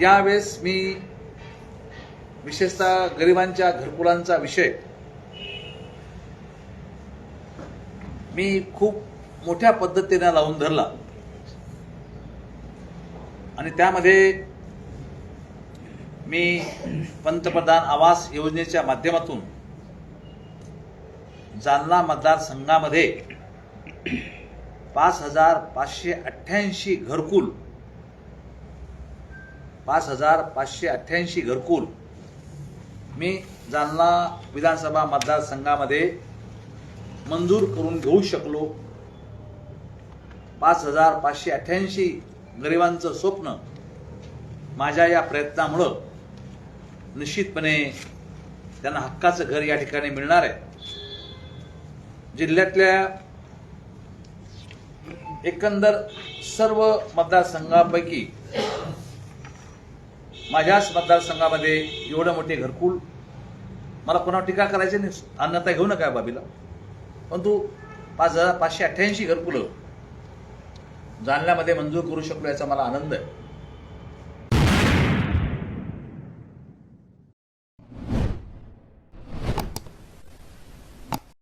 यावेळेस मी विशेषतः गरिबांच्या घरकुलांचा विषय. मी खूप मोठ्या पद्धतीने लावून धरला. आणि त्यामध्ये मी पंतप्रधान आवास योजनेच्या माध्यमातून जालना मतदारसंघामध्ये पाच हजार पाचशे अठ्ठ्याऐंशी घरकुल पाच हजार पाचशे अठ्ठ्याऐंशी घरकुल मी जालना विधानसभा मतदारसंघामध्ये मंजूर करून घेऊ शकलो. पाच हजार पाचशे अठ्ठ्याऐंशी गरिबांचं स्वप्न माझ्या या प्रयत्नामुळं निश्चितपणे त्यांना हक्काचं घर या ठिकाणी मिळणार आहे. जिल्ह्यातल्या एकंदर सर्व मतदारसंघापैकी माझ्याच मतदारसंघामध्ये एवढं मोठे घरकुल मला कोणावर टीका करायची नाही. अन्नता घेऊ नका बाबीला. परंतु पाच हजार पाचशे अठ्ठ्याऐंशी घरकुलं जालन्यामध्ये मंजूर करू शकलो याचा मला आनंद आहे.